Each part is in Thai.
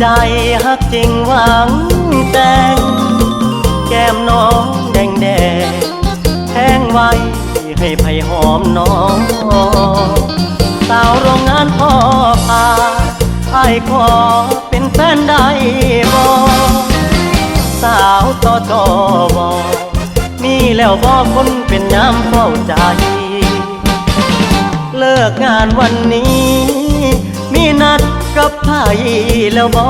ใจฮักจริงหวังแต่ง แก้มน้องแดงแดงแทงไว้ให้ไผ่หอมน้องสาวโรงงานพ่อพาไอ้ขอเป็นแฟนได้บ่สาวต่อจอบอมีแล้วบ่คนเป็นน้ำเฝ้าใจ เลิกงานวันนี้ กับไผแล้วบอ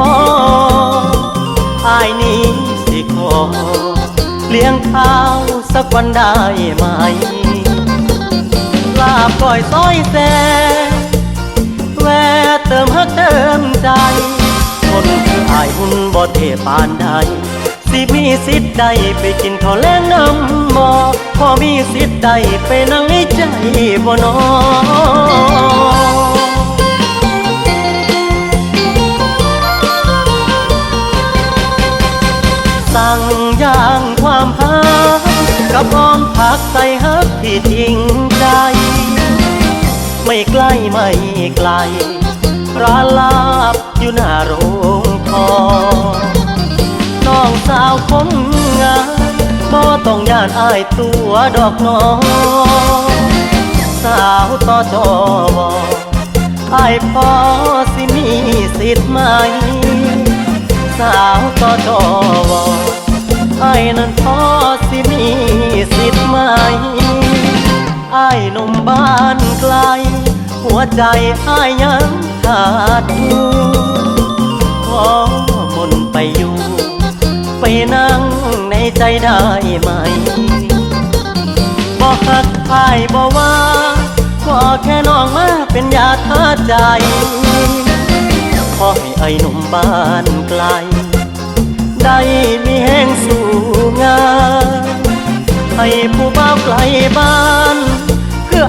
อายนี้สิขอ เลี้ยงข้าวสักวันได้ไหม ลาบก้อยซอยแซแวะเติมฮักเติมใจ คนคืออายหุ่นบ่เทปานใดสิมีสิทธิ์ใดไปกินข้าวแลงน้ำบ่พอมีสิทธิ์ใดไปนั่งในใจบ่นอ กใส่ฮักที่จริงใจ ไม่ใกล้ไม่ไกลร้านลาบอยู่หน้าโรงทองน้องสาวคนงามบ่ต้องย่านอายตัวดอกน้องสาวต่อจอบอายพอสิมีสิทธิ์ไหม สาวต่อจอวอ นุ่มบ้านไกล หัวใจอ้ยังขาดอยู่ขอมนไปอยู่ ไปนั่งในใจได้ไหมบอกหักไอ้บอกว่าขอแค่น้องมาเป็นยาทาใจ ขอให้ไอ้หนุ่มบ้านไกล ได้มีแห้งสู่งานให้ผู้บ่าไกลบ้าน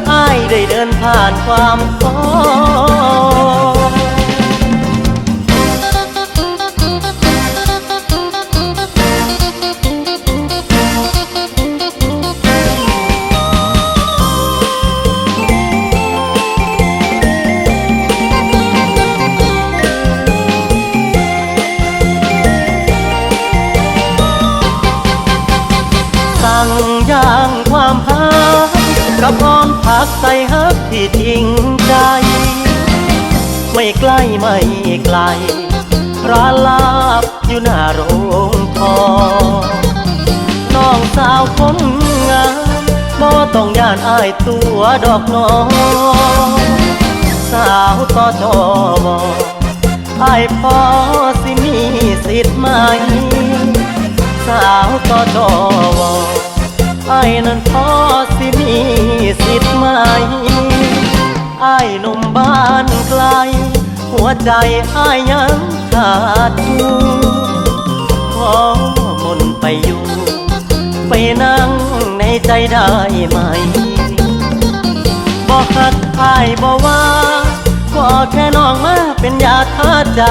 ออ้ายได้เดินผ่านความท้อ รักใส่ฮักที่จริงใจ ไม่ใกล้ไม่ไกลร้านลาบอยู่หน้าโรงทองน้องสาวคนงามบ่ต้องย่านอายตัวดอกน้องสาวต่อจอบออายพอสิมีสิทธิ์ไหม สาวต่อจอวอไอ้นั้นพอ สิมีสิทธิ์ไหมไอ้หนุ่มบ้านไกล หัวใจไอ้ยังขาดอยู่ขอมนไปอยู่ ไปนั่งในใจได้ไหมบอกหักไอ้บอกว่าขอแค่น้องมาเป็นยาทาใจ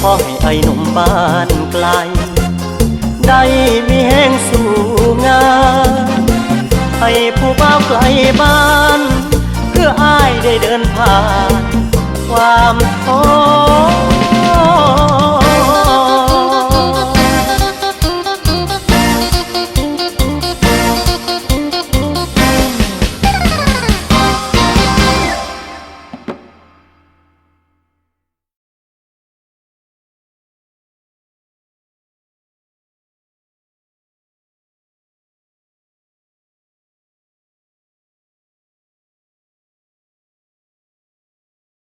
ขอให้ไอ้หนุ่มบ้านไกล ได้มีแห้งสู่งานให้ผู้บ่าวไกลบ้าน เพื่ออ้ายได้เดินผ่าน ความท้อ